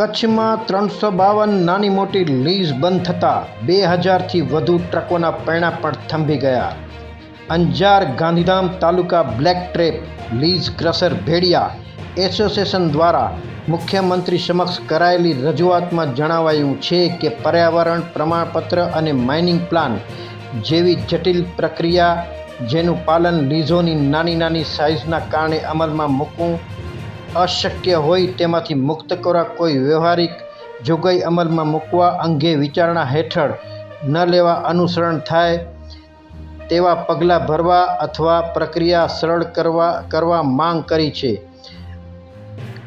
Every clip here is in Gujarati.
કચ્છમાં ત્રણસો બાવન નાની મોટી લીઝ બંધ થતાં બે હજારથી વધુ ટ્રકોના પૈણા પણ થંભી ગયા. Anjar Gandhidham taluka black trap lease crusher Bhediya association દ્વારા મુખ્યમંત્રી સમક્ષ કરાયેલી રજૂઆતમાં જણાવાયું છે કે પર્યાવરણ પ્રમાણપત્ર અને માઇનિંગ પ્લાન જેવી જટિલ પ્રક્રિયા જેનું પાલન લીઝોની નાની નાની સાઇઝના કારણે અમલમાં મૂકવું અશક્ય હોય તેમાંથી મુક્ત કરવા કોઈ વ્યવહારિક જોગવાઈ અમલમાં મૂકવા અંગે વિચારણા હેઠળ ન લેવા અનુસરણ થાય તેવા પગલાં ભરવા અથવા પ્રક્રિયા સરળ કરવા કરવા માંગ કરી છે.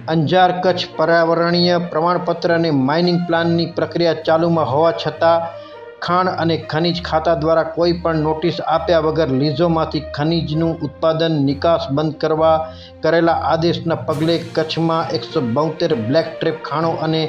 અંજાર કચ્છ પર્યાવરણીય પ્રમાણપત્ર અને માઇનિંગ પ્લાનની પ્રક્રિયા ચાલુમાં હોવા છતાં ખાણ અને ખનિજ ખાતા દ્વારા કોઈ પણ નોટિસ આપ્યા વગર લીઝોમાંથી ખનિજનું ઉત્પાદન નિકાસ બંધ કરવા કરેલા આદેશના પગલે કચ્છમાં એકસો બોતેર બ્લેક ટ્રેપ ખાણો અને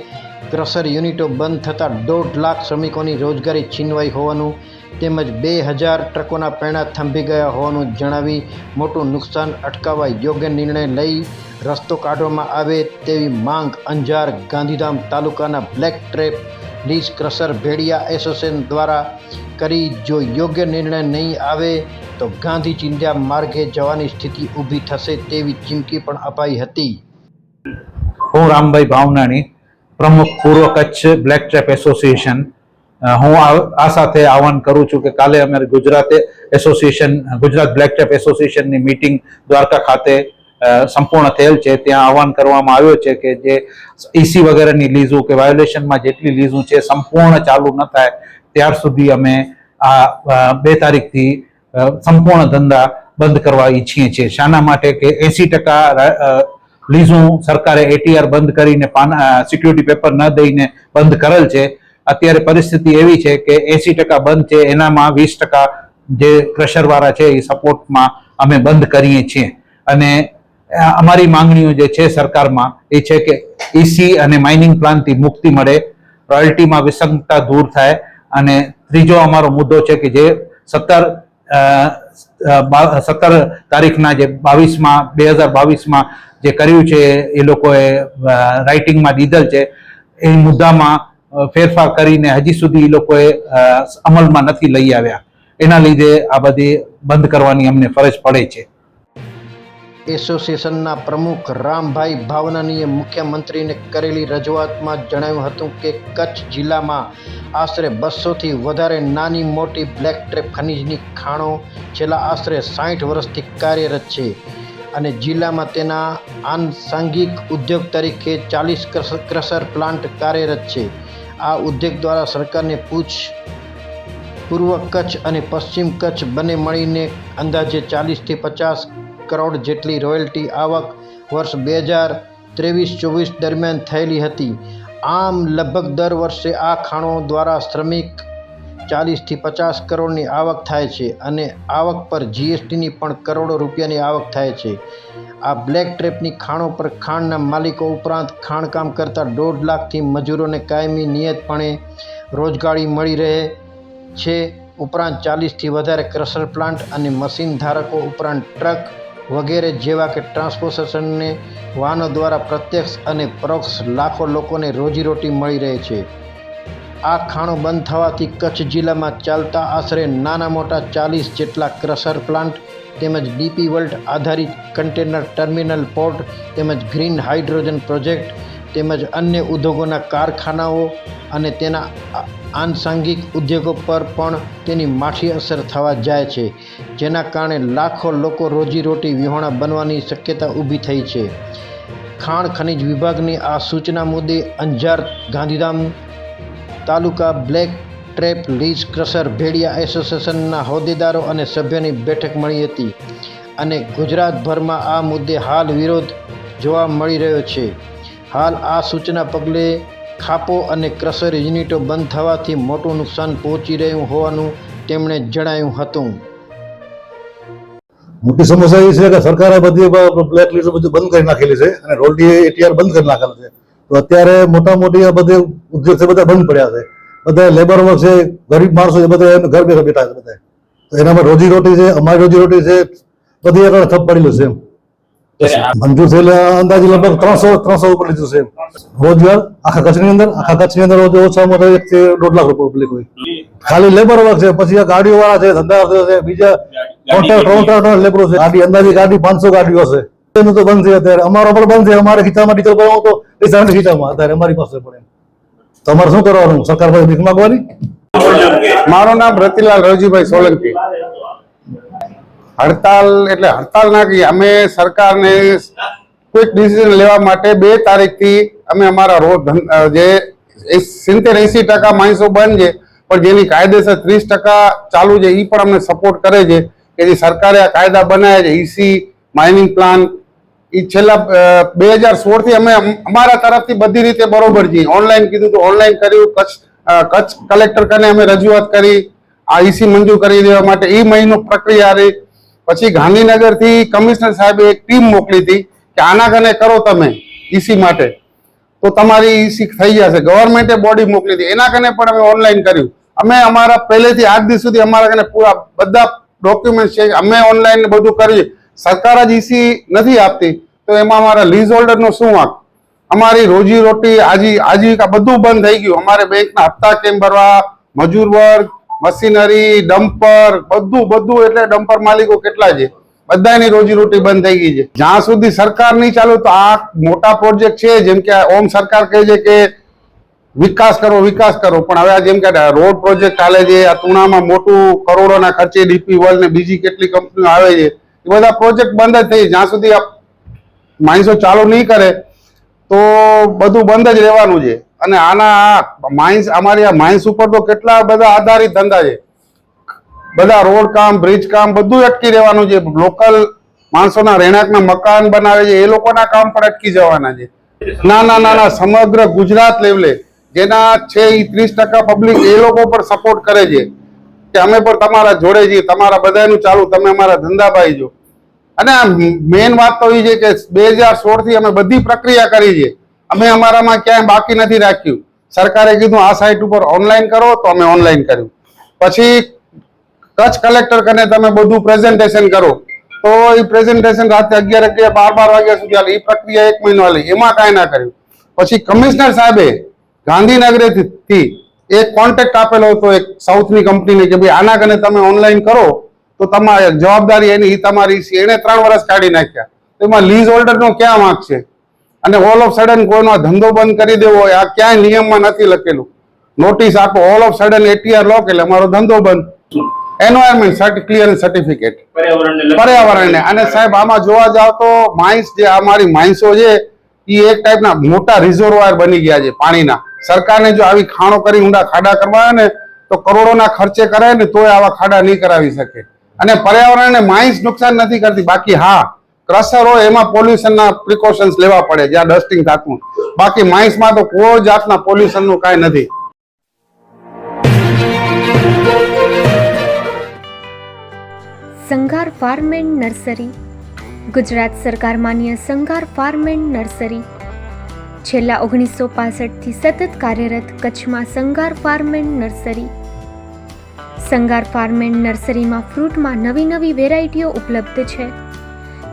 ક્રશર યુનિટો બંધ થતાં દોઢ લાખ શ્રમિકોની રોજગારી છીનવાઈ હોવાનું તેમજ બે હજાર ટ્રકોના પૈણા થંભી ગયા હોવાનું જણાવી મોટું નુકસાન અટકાવવા યોગ્ય નિર્ણય લઈ રસ્તો કાઢવામાં આવે તેવી માંગ અંજાર ગાંધીધામ તાલુકાના black trap lease crusher Bhediya association દ્વારા કરી જો યોગ્ય નિર્ણય નહીં આવે, તો ગાંધી ચિંધ્યા માર્ગે જવાની સ્થિતિ ઊભી થશે તેવી ચીમકી પણ અપાઈ હતી. હું રામભાઈ ભાવનાણી, પ્રમુખ પૂર્વ કચ્છ બ્લેક ટ્રેપ એસોસિએશન હું આ સાથે આહવાન કરું છું કે કાલે અમારી Gujarat association, Gujarat black trap એસોસિએશનની meeting Dwarka ખાતે સંપૂર્ણ થયેલ છે. ત્યાં આહવાન કરવામાં આવ્યો છે કે જે ઈસી વગેરેની લીઝો કે વાયોલેશનમાં જેટલી લીઝો છે સંપૂર્ણ ચાલુ ન થાય. ત્યાર સુધી અમે આ બે તારીખથી સંપૂર્ણ ધંધા બંધ કરવા ઈચ્છીએ છીએ. શાના માટે કે એસી ટકા લીઝું સરકારે એટીઆર બંધ કરીને સિક્યુરિટી પેપર ન દઈને બંધ કરેલ છે. અત્યારે પરિસ્થિતિ એવી છે કે એસી ટકા બંધ છે. એનામાં વીસ ટકા જે ક્રશરવાળા છે એ સપોર્ટમાં અમે બંધ કરીએ છીએ. અને અમારી માંગણીઓ જે છે સરકારમાં એ છે કે ઈસી અને માઇનિંગ પ્લાનથી મુક્તિ મળે રોયલ્ટીમાં વિસંગતા દૂર થાય અને ત્રીજો અમારો મુદ્દો છે કે જે સત્તર સત્તર તારીખના જે બાવીસમાં, બે હજાર બાવીસમાં જે કર્યું છે એ લોકોએ રાઇટિંગમાં દીધેલ છે. એ મુદ્દામાં ફેરફાર કરીને હજી સુધી એ લોકોએ અમલમાં નથી લઈ આવ્યા. એના લીધે આ બધી બંધ કરવાની અમને ફરજ પડે છે. એસોસિએશનના પ્રમુખ રામભાઈ ભાવનાનીએ મુખ્યમંત્રીને કરેલી રજૂઆતમાં જણાવ્યું હતું કે કચ્છ જિલ્લામાં આશરે બસોથી વધારે નાની મોટી બ્લેક ટ્રેપ ખનીજની ખાણો છેલ્લા આશરે સાઠ વર્ષથી કાર્યરત છે અને જિલ્લામાં તેના આનસાંગિક ઉદ્યોગ તરીકે ચાલીસ ક્રશર પ્લાન્ટ કાર્યરત છે. આ ઉદ્યોગ દ્વારા સરકારને પૂછ, પૂર્વ કચ્છ અને પશ્ચિમ કચ્છ બંને મળીને અંદાજે ચાલીસથી પચાસ કરોડ જેટલી રોયલ્ટી આવક વર્ષ બે હજાર ત્રેવીસ ચોવીસ દરમિયાન થયેલી હતી. આમ લગભગ દર વર્ષે આ ખાણો દ્વારા શ્રમિક ચાલીસથી પચાસ કરોડની આવક થાય છે અને આવક પર જીએસટીની પણ કરોડો રૂપિયાની આવક થાય છે. આ બ્લેક ટ્રેપની ખાણો પર ખાણના માલિકો ઉપરાંત ખાણકામ કરતા દોઢ લાખથી મજૂરોને કાયમી નિયતપણે રોજગારી મળી રહે છે. ઉપરાંત ચાલીસથી વધારે ક્રશર પ્લાન્ટ અને મશીન ધારકો ઉપરાંત ટ્રક વગેરે જેવા કે ટ્રાન્સપોર્ટેશનને વાહનો દ્વારા પ્રત્યક્ષ અને પરોક્ષ લાખો લોકોને રોજીરોટી મળી રહે છે. આ ખાણો બંધ થવાથી કચ્છ જિલ્લામાં ચાલતા આશરે નાના મોટા ચાલીસ જેટલા ક્રશર પ્લાન્ટ તેમજ ડીપી વર્લ્ડ આધારિત કન્ટેનર ટર્મિનલ પોર્ટ તેમજ ગ્રીન હાઇડ્રોજન પ્રોજેક્ટ તેમજ અન્ય ઉદ્યોગોના કારખાનાઓ અને તેના આ- ઉદ્યોગો પર પણ તેની માઠી અસર થવા જાય છે, જેના કારણે લાખો લોકો રોજીરોટી વિહોણા બનવાની શક્યતા ઊભી થઈ છે. ખાણ ખનિજ વિભાગની આ સૂચના મુદ્દે Anjar, Gandhidham taluka black trap lease crusher Bhediya એસોસિએશનના હોદ્દેદારો અને સભ્યોની બેઠક મળી હતી અને ગુજરાતભરમાં આ મુદ્દે હાલ વિરોધ જોવા મળી રહ્યો છે. હાલ આ સૂચના પગલે ખાપો અને ક્રશર યુનિટો બંધ થવાથી મોટું નુકસાન પહોંચી રહ્યું હોવાનું તેમણે જણાવ્યું હતું. મોટી સમસ્યા એ છે કે સરકારે બધી બ્લેક લિસ્ટ બધું બંધ કરી નાખેલી છે અને રોલડી એટીઆર બંધ કરી નાખેલ છે. તો અત્યારે મોટા મોટી આ બધે ઉદ્યોગ છે બધા બંધ પડ્યા છે. બધા લેબર વર્ક છે, ગરીબ માણસો છે, બધા ઘર બેઠા બેઠા છે બધા. એનામાં રોજી રોટી છે, અમારી રોજી રોટી છે, બધી આગળ ઠપ પડેલું છે એમ. મંજૂર થયેલા અંદાજે લગભગ ત્રણસો ત્રણસો ઉપર લીધું છે. રોજગાર આખા કચ્છની અંદર આખા કચ્છની અંદર રોજ ઓછામાં ઓછા એક થી દોઢ લાખ રૂપિયા પબ્લિક હોય. ખાલી લેબર વર્ક છે પછી આ ગાડીઓ વાળા છે ધંધા છે બીજા કોન્ટ્રાક્ટ કોન્ટ્રાક્ટર લેબરો છે. ગાડી અંદાજે ગાડી પાંચસો ગાડીઓ છે. એનું તો બંધ છે અત્યારે. અમારો પણ બંધ છે. અમારે ખીચામાં ડીઝલ ભરવાનું તો એ સાંજ ખીચામાં. અત્યારે અમારી પાસે પડે તમારે શું કરવાનું? સરકાર પાસે ભીખ માંગવાની? મારું નામ રતિલાલ રવજીભાઈ સોલંકી. હડતાલ, એટલે હડતાલ ના કહીએ અમે સરકારને ક્વિક ડિસિઝન લેવા માટે બે તારીખથી અમે અમારા રોડ જે સિત્તેર એસી ટકા માણસો બંધ છે, પણ જેની કાયદેસર ત્રીસ ટકા ચાલુ છે એ પણ અમને સપોર્ટ કરે છે કે જે સરકારે આ કાયદા બનાવ્યા છે ઈસી માઇનિંગ પ્લાન એ છેલ્લા બે હજાર સોળથી અમે અમારા તરફથી બધી રીતે બરોબર છીએ. ઓનલાઈન કીધું તો ઓનલાઈન કર્યું, કચ્છ કચ્છ કલેક્ટર કને અમે રજૂઆત કરી, આ ઈસી મંજૂર કરી દેવા માટે એ મહિનો પ્રક્રિયા રહી. પછી ગાંધીનગરથી કમિશનર સાહેબે એક ટીમ મોકલી હતી કે આના કને કરો તમે ઈસી માટે. તો તમારી ઈસી થઈ જશે. ગવર્મેન્ટે બોડી મોકલી હતી. એના કને પણ અમે ઓનલાઈન કર્યું. અમે અમારા પહેલેથી આજ દિવસ સુધી અમારા કને પૂરા બધા ડોક્યુમેન્ટ છે. અમે ઓનલાઈન બધું કરીએ. સરકાર જ ઈસી નથી આપતી. તો એમાં અમારા લીઝ હોલ્ડરનો શું વાંક? અમારી રોજી રોટી આજી આજીવિકા બધું બંધ થઈ ગયું. અમારે બેંકના હપ્તા કેમ ભરવા? મજૂર વર્ગ મશીનરી, ડમ્પર, બધું બધું એટલે ડમ્પર માલિકો કેટલા છે? બધાની રોજીરોટી બંધ થઈ ગઈ છે. જ્યાં સુધી સરકાર નહીં ચાલુ તો આ મોટા પ્રોજેક્ટ છે, જેમ કે ઓમ સરકાર કહે છે કે વિકાસ કરો વિકાસ કરો. પણ હવે આ જેમ કે રોડ પ્રોજેક્ટ ચાલે છે, આ તુણામાં મોટું કરોડોના ખર્ચે ડીપી વર્લ્ડ ને બીજી કેટલી કંપનીઓ આવે છે, એ બધા પ્રોજેક્ટ બંધ જ થઈ જ્યાં સુધી આ માણસો ચાલુ નહીં કરે, તો બધું બંધ જ રહેવાનું છે. અને આના માઇન્સ અમારી આ માઇન્સ ઉપર તો કેટલા બધા આધારિત ધંધા છે. બધા રોડ કામ બ્રિજ કામ બધું અટકી રહેવાનું છે. લોકલ માણસોના રહેણાંકના મકાન બનાવે છે. એ લોકોના કામ પણ અટકી જવાના છે. ના ના ના ના સમગ્ર ગુજરાત લેવલે જેના છે એ ત્રીસ ટકા પબ્લિક એ લોકો પણ સપોર્ટ કરે છે. કે અમે પણ તમારા જોડે છીએ. તમારા બધાનું ચાલુ. તમે અમારા ધંધાભાઈ જો અને મેઇન વાત તો એ છે કે બે હજાર સોળથી અમે બધી પ્રક્રિયા કરી છે. અમે અમારામાં ક્યાંય બાકી નથી રાખ્યું. સરકારે કીધું, આ સાઇટ ઉપર ઓનલાઈન કરો તો અમે ઓનલાઈન કર્યું. પછી કચ્છ કલેક્ટર કને તમે બધું પ્રેઝન્ટેશન કરો. તો એ પ્રેઝન્ટેશન રાતે અગિયાર અગિયાર બાર બાર વાગ્યા સુધી હાલે. એ પ્રક્રિયા એક મહિનો હાલી. એમાં કાંઈ ના કર્યું. પછી કમિશનર સાહેબે ગાંધીનગરથી એક કોન્ટેક્ટ આપેલો હતો એક સાઉથની કંપનીને કે ભાઈ, આના કને તમે ઓનલાઈન કરો, તો તમારી જવાબદારી એની, એ તમારી છે. એને ત્રણ વર્ષ કાઢી નાખ્યા. એમાં લીઝ હોલ્ડરનો ક્યાં વાંક છે? અને ઓલ ઓફ સડન કોઈનો ધંધો બંધ કરી દેવો હોય આ ક્યાંય નિયમમાં નથી લખેલું. નોટિસ આપો ઓલ ઓફ સડન એટીઆર લો એટલે અમારો ધંધો બંધ. એન્વાયરમેન્ટ સર્ટ ક્લિયરન્સ સર્ટિફિકેટ પર્યાવરણને અને સાહેબ આમાં જોવા જાવ તો માઇન્સ જે અમારી માઇન્સો છે એ એક ટાઈપના મોટા રિઝર્વોયર બની ગયા છે પાણીના. સરકારને જો આવી ખાણો કરી ઊંડા ખાડા કરવા ને તો કરોડોના ખર્ચે કરાય ને તોય આવા ખાડા નહીં કરાવી શકે. અને પર્યાવરણને માઇન્સ નુકસાન નથી કરતી. બાકી હા ક્રશર હોય એમાં પોલ્યુશનના પ્રિકોશન્સ લેવા પડે, જ્યાં ડસ્ટિંગ થતું. બાકી માઇન્સમાં તો કોઈ જાતના પોલ્યુશનનું કાંઈ નથી. Sanghar farm and nursery. Gujarat સરકાર માન્ય સંઘાર ફાર્મ એન્ડ નર્સરી. છેલ્લા ઓગણીસો પાસઠથી સતત કાર્યરત કચ્છમાં Sanghar farm and nursery. Sanghar farm and નર્સરીમાં ફ્રૂટમાં નવી નવી વેરાયટીઓ ઉપલબ્ધ છે.